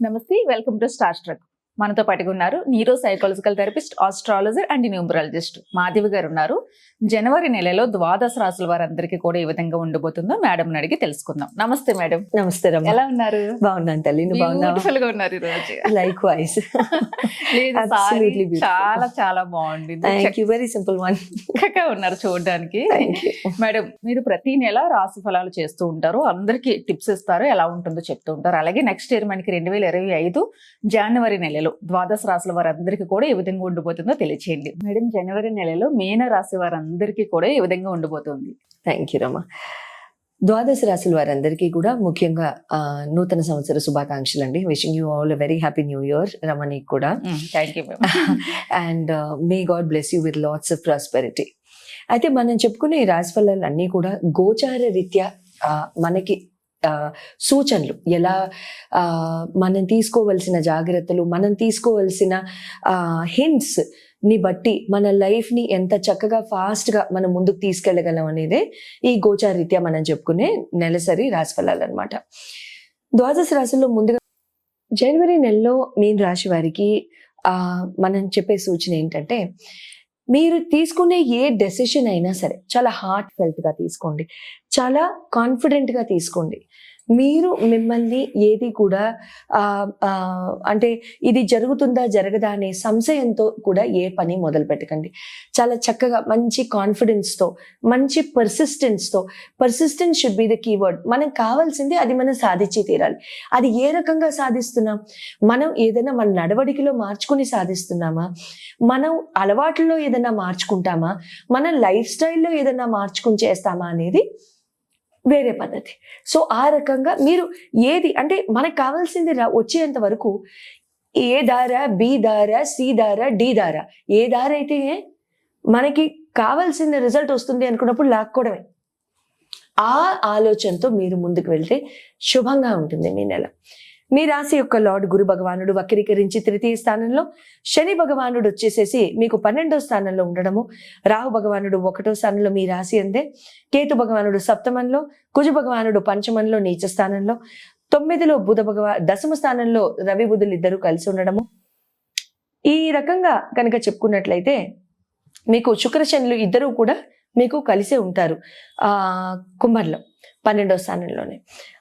నమస్తే welcome to star struck మనతో పాటుగా ఉన్నారు neuro psychological therapist astrologer and numerologist Madhavi garu ఉన్నారు. జనవరి నెలలో ద్వాదశ రాసుల వారందరికీ కూడా ఏ విధంగా ఉండబోతుందో మేడం అడిగి తెలుసుకుందాం. నమస్తే మేడం నమస్తే ఎలా ఉన్నారు? బాగున్నాను తల్లి బ్యూటిఫుల్గా ఉన్నారు ఈ రోజు లైక్ వైజ్. చాలా చాలా బాగుంది thank you very simple one ఉన్నారు చూడడానికి. మేడం మీరు ప్రతి నెల రాశి ఫలాలు చేస్తూ ఉంటారు. అందరికి టిప్స్ ఇస్తారు. ఎలా ఉంటుందో చెప్తూ ఉంటారు. అలాగే నెక్స్ట్ ఇయర్ మనకి రెండు వేల ఇరవై ఐదు జనవరి నెలలో ద్వాదశ రాశుల వారందరికీ కూడా ఏ విధంగా ఉండిపోతుందో తెలియచేయండి. మేడం జనవరి నెలలో మీన రాశి వారందరికీ కూడా ఏ విధంగా ఉండిపోతుంది? థ్యాంక్ యూ రమ్మ ద్వాదశ రాశుల వారందరికీ కూడా ముఖ్యంగా ఆ, నూతన సంవత్సర శుభాకాంక్షలు అండి wishing you all very happy new year రమణికి కూడా. Thank you and may God bless you with lots of prosperity అయితే మనం చెప్పుకునే ఈ రాశి ఫలాలు అన్నీ కూడా గోచార రీత్యా ఆ, మనకి సూచనలు. ఎలా ఆ, మనం తీసుకోవలసిన జాగ్రత్తలు మనం తీసుకోవలసిన హింట్స్ని బట్టి మన లైఫ్ని ఎంత చక్కగా ఫాస్ట్గా మనం ముందుకు తీసుకెళ్ళగలం అనేది ఈ గోచారీత్యా మనం చెప్పుకునే నెలసరి రాశి అనమాట ద్వాదశ రాశుల్లో ముందుగా జనవరి నెలలో మీన్ రాశి వారికి మనం చెప్పే సూచన ఏంటంటే మీరు తీసుకునే ఏ డెసిషన్ అయినా సరే చాలా హార్ట్ ఫెల్ట్గా తీసుకోండి. చాలా కాన్ఫిడెంట్గా తీసుకోండి. మీరు మిమ్మల్ని ఏది కూడా అంటే ఇది జరుగుతుందా జరగదా అనే సంశయంతో కూడా ఏ పని మొదలు పెట్టకండి. చాలా చక్కగా మంచి కాన్ఫిడెన్స్తో మంచి పర్సిస్టెన్స్తో persistence should be the keyword మనం కావాల్సింది అది మనం సాధించి తీరాలి. అది ఏ రకంగా సాధిస్తున్నాం? మనం ఏదైనా మన నడవడికలో మార్చుకుని సాధిస్తున్నామా? మనం అలవాట్లలో ఏదైనా మార్చుకుంటామా? మన లైఫ్ స్టైల్లో ఏదైనా మార్చుకుని చేస్తామా అనేది వేరే పద్ధతి. సో ఆ రకంగా మీరు ఏది అంటే మనకు కావాల్సింది రా వచ్చేంత వరకు ఏ దార బి దార సి దార డి దార. ఏ దార అయితే మనకి కావాల్సిన రిజల్ట్ వస్తుంది అనుకున్నప్పుడు లాక్కోవడమే. ఆ ఆలోచనతో మీరు ముందుకు వెళ్తే శుభంగా ఉంటుంది మీ నెల. మీ రాశి యొక్క లార్డ్ గురు భగవానుడు వక్రీకరించి తృతీయ స్థానంలో శని భగవానుడు వచ్చేసేసి మీకు పన్నెండో స్థానంలో ఉండడము. రాహు భగవానుడు ఒకటో స్థానంలో మీ రాశి అందే. కేతు భగవానుడు సప్తమంలో కుజ భగవానుడు పంచమంలో నీచ స్థానంలో తొమ్మిదిలో బుధ భగవా దశమ స్థానంలో రవి బుధులు ఇద్దరు కలిసి ఉండడము. ఈ రకంగా కనుక చెప్పుకున్నట్లయితే మీకు శుక్ర శనులు ఇద్దరు కూడా మీకు కలిసే ఉంటారు. ఆ కుంభంలో పన్నెండో స్థానంలోనే.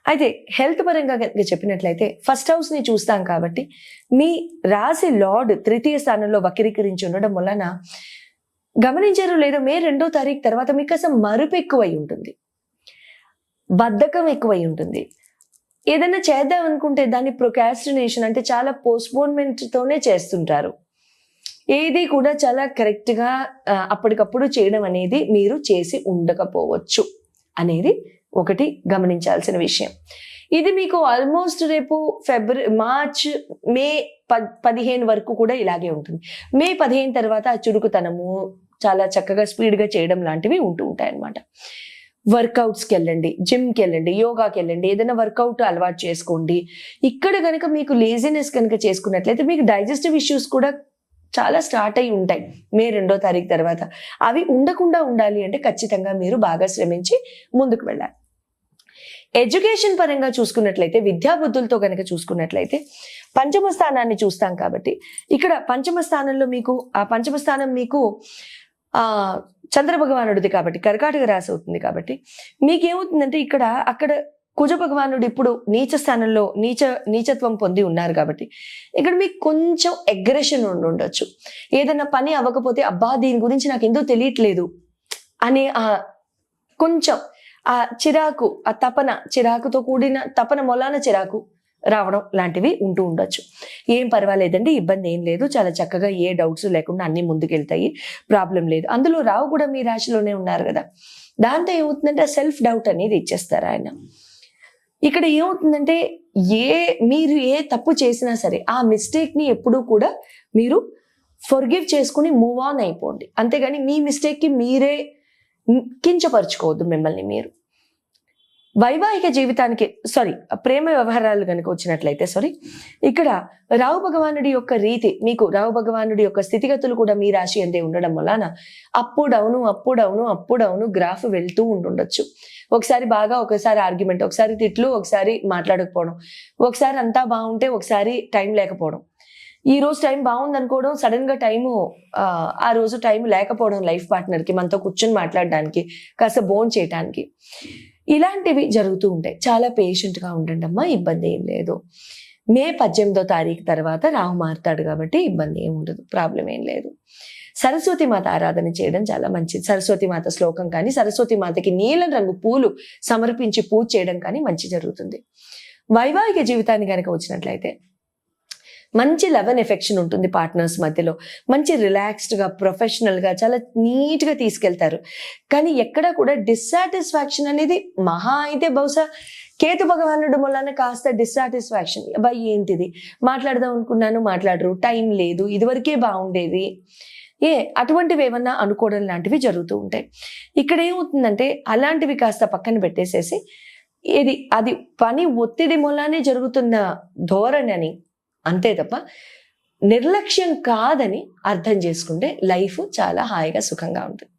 అయితే హెల్త్ పరంగా కనుక చెప్పినట్లయితే ఫస్ట్ హౌస్ని చూస్తాం కాబట్టి మీ రాశి లార్డ్ తృతీయ స్థానంలో వక్రీకరించి ఉండడం వలన గమనించారు లేదో మే రెండో తారీఖు తర్వాత మీకు అసలు మరుపు ఎక్కువై ఉంటుంది. బద్ధకం ఎక్కువై ఉంటుంది. ఏదైనా చేద్దాం అనుకుంటే దాన్ని ప్రొకాస్టినేషన్ అంటే చాలా పోస్ట్పోన్మెంట్తోనే చేస్తుంటారు. ఏది కూడా చాలా కరెక్ట్గా అప్పటికప్పుడు చేయడం అనేది మీరు చేసి ఉండకపోవచ్చు అనేది ఒకటి గమనించాల్సిన విషయం. ఇది మీకు ఆల్మోస్ట్ రేపు ఫిబ్రవరి మార్చ్ మే పదిహేను వరకు కూడా ఇలాగే ఉంటుంది. మే పదిహేను తర్వాత ఆ చురుకుతనము చాలా చక్కగా స్పీడ్గా చేయడం లాంటివి ఉంటూ ఉంటాయి అన్నమాట వర్కౌట్స్కి వెళ్ళండి జిమ్కి వెళ్ళండి యోగాకి వెళ్ళండి ఏదైనా వర్కౌట్ అలవాటు చేసుకోండి. ఇక్కడ కనుక మీకు లేజినెస్ కనుక చేసుకున్నట్లయితే మీకు డైజెస్టివ్ ఇష్యూస్ కూడా చాలా స్టార్ట్ అయి ఉంటాయి. మే రెండో తారీఖు తర్వాత. అవి ఉండకుండా ఉండాలి అంటే ఖచ్చితంగా మీరు బాగా శ్రమించి ముందుకు వెళ్ళాలి. ఎడ్యుకేషన్ పరంగా చూసుకున్నట్లయితే విద్యాబుద్ధులతో కనుక చూసుకున్నట్లయితే పంచమ స్థానాన్ని చూస్తాం కాబట్టి ఇక్కడ పంచమ స్థానంలో మీకు ఆ పంచమ స్థానం మీకు చంద్రభగవానుడిది కాబట్టి కర్కాటక రాశి అవుతుంది కాబట్టి మీకేమవుతుందంటే ఇక్కడ అక్కడ కుజ భగవానుడు ఇప్పుడు నీచ స్థానంలో నీచ నీచత్వం పొంది ఉన్నారు కాబట్టి ఇక్కడ మీకు కొంచెం అగ్రెషన్ ఉండి ఉండొచ్చు. ఏదైనా పని అవ్వకపోతే అబ్బా దీని గురించి నాకు ఎందుకు తెలియట్లేదు? అనే ఆ కొంచెం ఆ చిరాకు ఆ తపన చిరాకుతో కూడిన తపన మొలాన చిరాకు రావడం లాంటివి ఉంటూ ఉండొచ్చు. ఏం పర్వాలేదండి ఇబ్బంది ఏం లేదు. చాలా చక్కగా ఏ డౌట్స్ లేకుండా అన్ని ముందుకెళ్తాయి. ప్రాబ్లం లేదు. అందులో రావు కూడా మీ రాశిలోనే ఉన్నారు కదా. దాంతో ఏమవుతుందంటే సెల్ఫ్ డౌట్ అనేది ఇచ్చేస్తారు ఆయన. ఇక్కడ ఏమవుతుందంటే ఏ మీరు ఏ తప్పు చేసినా సరే ఆ మిస్టేక్ని ఎప్పుడూ కూడా మీరు ఫర్గివ్ చేసుకుని మూవ్ ఆన్ అయిపోండి. అంతేగాని మీ మిస్టేక్కి మీరే కించపరుచుకోవద్దు మిమ్మల్ని మీరు. వైవాహిక జీవితానికి సారీ ప్రేమ వ్యవహారాలు కనుక వచ్చినట్లయితే సారీ ఇక్కడ రావు భగవానుడి యొక్క రీతి మీకు రావు భగవానుడి యొక్క స్థితిగతులు కూడా మీ రాశి అందే ఉండడం వలన అప్పు డౌను అప్పు డౌను అప్పు డౌను గ్రాఫ్ వెళ్తూ ఉండొచ్చు ఒకసారి బాగా ఒకసారి ఆర్గ్యుమెంట్ ఒకసారి తిట్లు ఒకసారి మాట్లాడకపోవడం ఒకసారి అంతా బాగుంటే ఒకసారి టైం లేకపోవడం. ఈ రోజు టైం బాగుంది అనుకోవడం సడన్గా టైము ఆ, రోజు టైం లేకపోవడం లైఫ్ పార్ట్నర్కి మనతో కూర్చొని మాట్లాడడానికి కాస్త బోన్ చేయటానికి. ఇలాంటివి జరుగుతూ ఉంటాయి. చాలా పేషెంట్గా ఉండండి అమ్మా ఇబ్బంది ఏం లేదు. మే పద్దెనిమిదో తారీఖు తర్వాత రాహు మారుతాడు కాబట్టి ఇబ్బంది ఏం ఉండదు ప్రాబ్లం ఏం లేదు. సరస్వతి మాత ఆరాధన చేయడం చాలా మంచిది. సరస్వతి మాత శ్లోకం కానీ సరస్వతి మాతకి నీలం రంగు పూలు సమర్పించి పూజ చేయడం కానీ మంచి జరుగుతుంది. వైవాహిక జీవితాన్ని కనుక వచ్చినట్లయితే మంచి లెవెన్ ఎఫెక్షన్ ఉంటుంది పార్ట్నర్స్ మధ్యలో. మంచి రిలాక్స్డ్గా ప్రొఫెషనల్గా చాలా నీట్గా తీసుకెళ్తారు. కానీ ఎక్కడ కూడా డిస్సాటిస్ఫాక్షన్ అనేది మహా అయితే బహుశా కేతు భగవానుడు వలన కాస్త డిస్సాటిస్ఫాక్షన్ అబ్బాయి ఏంటిది? మాట్లాడదాం అనుకున్నాను మాట్లాడరు. టైం లేదు ఇదివరకే బాగుండేది. ఏ అటువంటివి ఏమన్నా అనుకోవడం లాంటివి జరుగుతూ ఉంటాయి. ఇక్కడ ఏమవుతుందంటే అలాంటివి కాస్త పక్కన పెట్టేసేసి ఇది అది పని ఒత్తిడి మూలానే జరుగుతున్న ధోరణి అని అంతే తప్ప నిర్లక్ష్యం కాదని అర్థం చేసుకుంటే లైఫ్ చాలా హాయిగా సుఖంగా ఉంటుంది.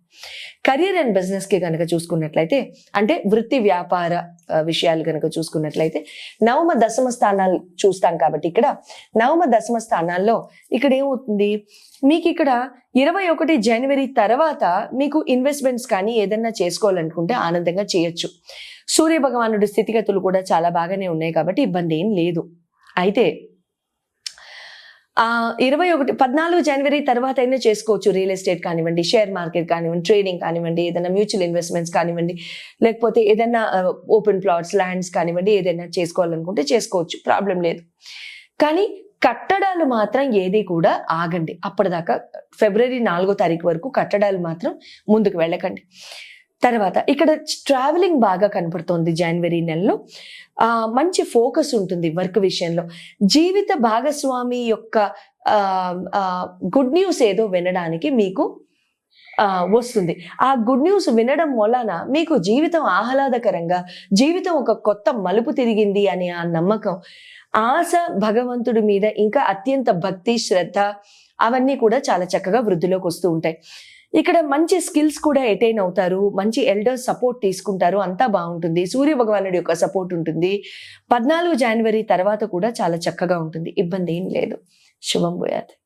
కెరీర్ అండ్ బిజినెస్కి కనుక చూసుకున్నట్లయితే అంటే వృత్తి వ్యాపార విషయాలు కనుక చూసుకున్నట్లయితే నవమ దశమ స్థానాలు చూస్తాం కాబట్టి ఇక్కడ నవమ దశమ స్థానాల్లో ఇక్కడ ఏమవుతుంది? మీకు ఇక్కడ ఇరవై ఒకటి జనవరి తర్వాత మీకు ఇన్వెస్ట్మెంట్స్ కానీ ఏదన్నా చేసుకోవాలనుకుంటే ఆనందంగా చేయొచ్చు. సూర్య భగవానుడి స్థితిగతులు కూడా చాలా బాగానే ఉన్నాయి కాబట్టి ఇబ్బంది ఏం లేదు. అయితే ఇరవై ఒకటి పద్నాలుగు జనవరి తర్వాత అయినా చేసుకోవచ్చు రియల్ ఎస్టేట్ కానివ్వండి షేర్ మార్కెట్ కానివ్వండి ట్రేడింగ్ కానివ్వండి ఏదైనా మ్యూచువల్ ఇన్వెస్ట్మెంట్స్ కానివ్వండి లేకపోతే ఏదైనా ఓపెన్ ప్లాట్స్ ల్యాండ్స్ కానివ్వండి ఏదైనా చేసుకోవాలనుకుంటే చేసుకోవచ్చు ప్రాబ్లం లేదు. కానీ కట్టడాలు మాత్రం ఏది కూడా ఆగండి. అప్పటిదాకా ఫిబ్రవరి నాలుగో తారీఖు వరకు కట్టడాలు మాత్రం ముందుకు వెళ్ళకండి. తర్వాత ఇక్కడ ట్రావెలింగ్ బాగా కనపడుతోంది జనవరి నెలలో. మంచి ఫోకస్ ఉంటుంది వర్క్ విషయంలో. జీవిత భాగస్వామి యొక్క గుడ్ న్యూస్ ఏదో వినడానికి మీకు ఆ, వస్తుంది. ఆ గుడ్ న్యూస్ వినడం వలన మీకు జీవితం ఆహ్లాదకరంగా జీవితం ఒక కొత్త మలుపు తిరిగింది అనే ఆ నమ్మకం ఆశ భగవంతుడి మీద ఇంకా అత్యంత భక్తి శ్రద్ధ అవన్నీ కూడా చాలా చక్కగా వృద్ధిలోకి వస్తూ ఉంటాయి. ఇక్కడ మంచి స్కిల్స్ కూడా ఎటైన్ అవుతారు. మంచి ఎల్డర్స్ సపోర్ట్ తీసుకుంటారు. అంతా బాగుంటుంది. సూర్య భగవానుడి యొక్క సపోర్ట్ ఉంటుంది. పద్నాలుగు జనవరి తర్వాత కూడా చాలా చక్కగా ఉంటుంది. ఇబ్బంది ఏం లేదు. శుభం పోయాది